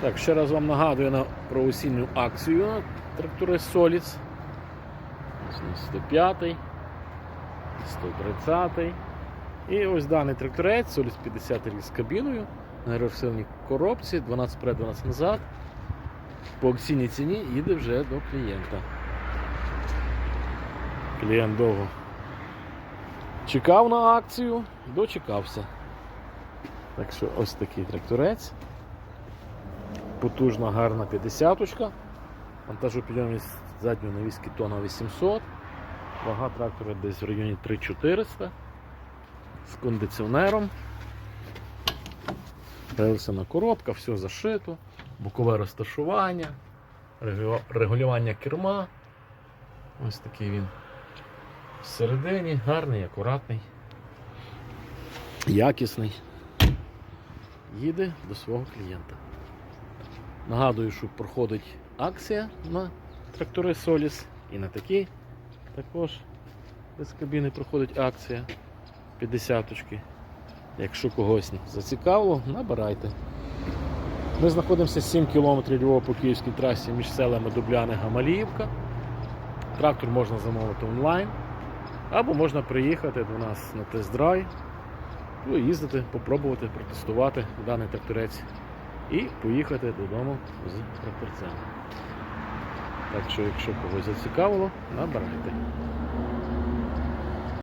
Так, ще раз вам нагадую на про осінню акцію на трактори на 105, 130. І ось даний тракторець Solix 50 рік з кабіною на аеросильній коробці, 12 вперед, 12 назад. По акційній ціні їде вже до клієнта. Клієнт довго чекав на акцію, дочекався. Так що ось такий тракторець. Потужна, гарна 50-ка. Вантажопідйомність задньої навіски тонна 800. Вага трактора десь в районі 3400. З кондиціонером. Рельсина коробка, все зашито, бокове розташування, регулювання керма. Ось такий він всередині, гарний, акуратний, якісний. Їде до свого клієнта. Нагадую, що проходить акція на трактори Solis і на такі також без кабіни проходить акція 50-очки. Якщо когось зацікавило, набирайте. Ми знаходимося 7 км Львова по київській трасі між селами Дубляни Гамаліївка. Трактор можна замовити онлайн. Або можна приїхати до нас на тест-драйв, поїздити, попробувати, протестувати даний тракторець і поїхати додому з тракторцем. Так що, якщо когось зацікавило, набирайте.